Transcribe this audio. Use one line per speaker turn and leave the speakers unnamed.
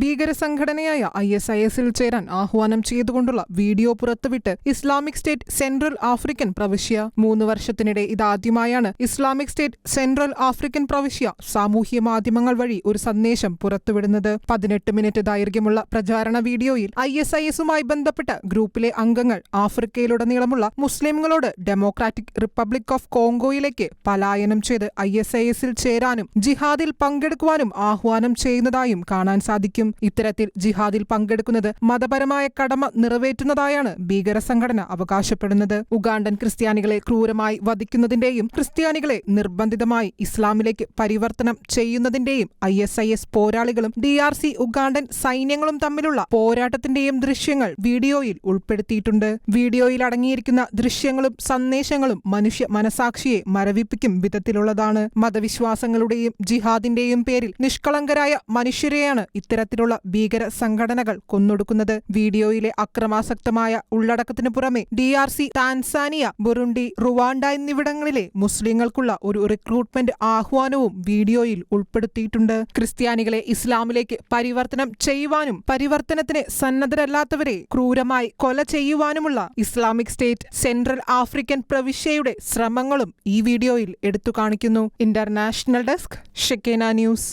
ഭീകര സംഘടനയായ I S I എസിൽ ചേരാൻ ആഹ്വാനം ചെയ്തുകൊണ്ടുള്ള വീഡിയോ പുറത്തുവിട്ട് ഇസ്ലാമിക് സ്റ്റേറ്റ് സെൻട്രൽ ആഫ്രിക്കൻ പ്രവിശ്യ. മൂന്ന് വർഷത്തിനിടെ ഇതാദ്യമായാണ് ഇസ്ലാമിക് സ്റ്റേറ്റ് സെൻട്രൽ ആഫ്രിക്കൻ പ്രവിശ്യ സാമൂഹ്യ മാധ്യമങ്ങൾ വഴി ഒരു സന്ദേശം പുറത്തുവിടുന്നത്. പതിനെട്ട് മിനിറ്റ് ദൈർഘ്യമുള്ള പ്രചാരണ വീഡിയോയിൽ ഐ എസ് ഐ എസുമായി ബന്ധപ്പെട്ട ഗ്രൂപ്പിലെ അംഗങ്ങൾ ആഫ്രിക്കയിലുടനീളമുള്ള മുസ്ലിംകളോട് ഡെമോക്രാറ്റിക് റിപ്പബ്ലിക് ഓഫ് കോങ്കോയിലേക്ക് പലായനം ചെയ്ത് ഐ എസ് ഐ എസിൽ ചേരാനും ജിഹാദിൽ പങ്കെടുക്കുവാനും ആഹ്വാനം ചെയ്യുന്നതായും കാണാൻ സാധിക്കും. ഇത്തരത്തിൽ ജിഹാദിൽ പങ്കെടുക്കുന്നത് മതപരമായ കടമ നിറവേറ്റുന്നതായാണ് ഭീകര സംഘടന അവകാശപ്പെടുന്നത്. ഉഗാണ്ടൻ ക്രിസ്ത്യാനികളെ ക്രൂരമായി വധിക്കുന്നതിന്റെയും ക്രിസ്ത്യാനികളെ നിർബന്ധിതമായി ഇസ്ലാമിലേക്ക് പരിവർത്തനം ചെയ്യുന്നതിന്റെയും ഐ എസ് ഐ എസ് പോരാളികളും ഡി ആർ സി ഉഗാണ്ടൻ സൈന്യങ്ങളും തമ്മിലുള്ള പോരാട്ടത്തിന്റെയും ദൃശ്യങ്ങൾ വീഡിയോയിൽ ഉൾപ്പെടുത്തിയിട്ടുണ്ട്. വീഡിയോയിൽ അടങ്ങിയിരിക്കുന്ന ദൃശ്യങ്ങളും സന്ദേശങ്ങളും മനുഷ്യ മനസാക്ഷിയെ മരവിപ്പിക്കും വിധത്തിലുള്ളതാണ്. മതവിശ്വാസങ്ങളുടെയും ജിഹാദിന്റെയും പേരിൽ നിഷ്കളങ്കരായ മനുഷ്യരെയാണ് ഇത്തരത്തിലുള്ള ഭീകര സംഘടനകൾ കൊന്നൊടുക്കുന്നത് വീഡിയോയിലെ അക്രമാസക്തമായ ഉള്ളടക്കത്തിനു പുറമെ D R C Tanzania Burundi Rwanda എന്നിവിടങ്ങളിലെ മുസ്ലിങ്ങൾക്കുള്ള ഒരു റിക്രൂട്ട്മെന്റ് ആഹ്വാനവും വീഡിയോയിൽ ഉൾപ്പെടുത്തിയിട്ടുണ്ട്. ക്രിസ്ത്യാനികളെ ഇസ്ലാമിലേക്ക് പരിവർത്തനം ചെയ്യുവാനും പരിവർത്തനത്തിന് സന്നദ്ധരല്ലാത്തവരെ ക്രൂരമായി കൊല ചെയ്യുവാനുമുള്ള ഇസ്ലാമിക് സ്റ്റേറ്റ് സെൻട്രൽ ആഫ്രിക്കൻ പ്രവിശ്യയുടെ ശ്രമങ്ങളും ഈ വീഡിയോയിൽ എടുത്തു കാണിക്കുന്നു. ഇന്റർനാഷണൽ ഡെസ്ക് ഷെക്കേന ന്യൂസ്.